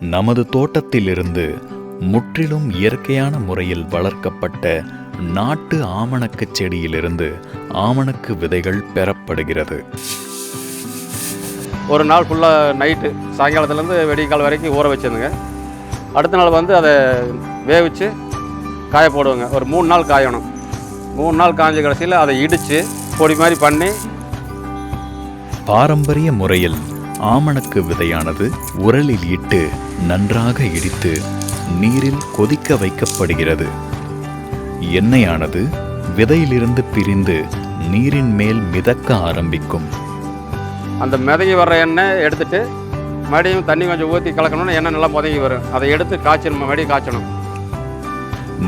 நமது தோட்டத்திலிருந்து முற்றிலும் இயற்கையான முறையில் வளர்க்கப்பட்ட நாட்டு ஆமணக்கு செடியிலிருந்து ஆமணக்கு விதைகள் பெறப்படுகிறது. ஒரு நாள் ஃபுல்லாக நைட்டு சாயங்காலத்துலேருந்து வெடிக்கால் வரைக்கும் ஊற வச்சிருந்துங்க. அடுத்த நாள் வந்து அதை வேவிச்சு காய போடுவோங்க. ஒரு மூணு நாள் காயணும். மூணு நாள் காய்ஞ்ச கடைசியில் அதை இடித்து பொடி மாதிரி பண்ணி பாரம்பரிய முறையில் ஆமணக்கு விதையானது உரலில் இட்டு நன்றாக இடித்து நீரில் கொதிக்க வைக்கப்படுகிறது. எண்ணெயானது விதையிலிருந்து பிரிந்து நீரின் மேல் மிதக்க ஆரம்பிக்கும். அந்த மிதங்கி வர்ற எண்ணெய் எடுத்துட்டு மறுபடியும் தண்ணி கொஞ்சம் ஊற்றி கலக்கணும்னா எண்ணெய் நல்லா முதங்கி வரும். அதை எடுத்து காய்ச்சணும் மறுபடியும் காய்ச்சணும்.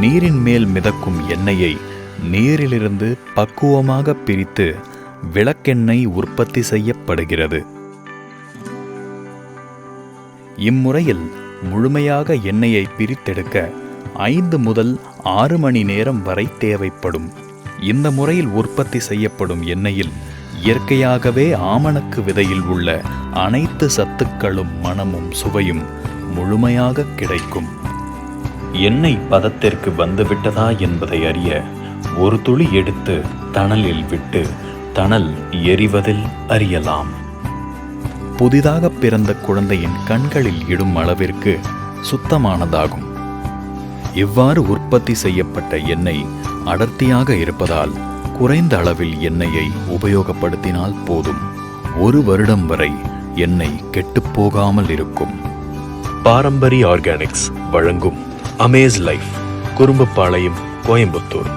நீரின் மேல் மிதக்கும் எண்ணெயை நீரிலிருந்து பக்குவமாக பிரித்து விளக்கெண்ணெய் உற்பத்தி செய்யப்படுகிறது. இம்முறையில் முழுமையாக எண்ணெயை பிரித்தெடுக்க ஐந்து முதல் ஆறு மணி நேரம் வரை தேவைப்படும். இந்த முறையில் உற்பத்தி செய்யப்படும் எண்ணெயில் இயற்கையாகவே ஆமணக்கு விதையில் உள்ள அனைத்து சத்துக்களும் மணமும் சுவையும் முழுமையாக கிடைக்கும். எண்ணெய் பதத்திற்கு வந்துவிட்டதா என்பதை அறிய ஒரு துளி எடுத்து தணலில் விட்டு தணல் எரிவதில் அறியலாம். புதிதாக பிறந்த குழந்தையின் கண்களில் இடும் அளவிற்கு சுத்தமானதாகும். இவ்வாறு உற்பத்தி செய்யப்பட்ட எண்ணெய் அடர்த்தியாக இருப்பதால் குறைந்த அளவில் எண்ணெயை உபயோகப்படுத்தினால் போதும். ஒரு வருடம் வரை எண்ணெய் கெட்டுப்போகாமல் இருக்கும். பாரம்பரிய ஆர்கானிக்ஸ் வழங்கும் அமேஸ் லைஃப் குறும்புப்பாளையம் கோயம்புத்தூர்.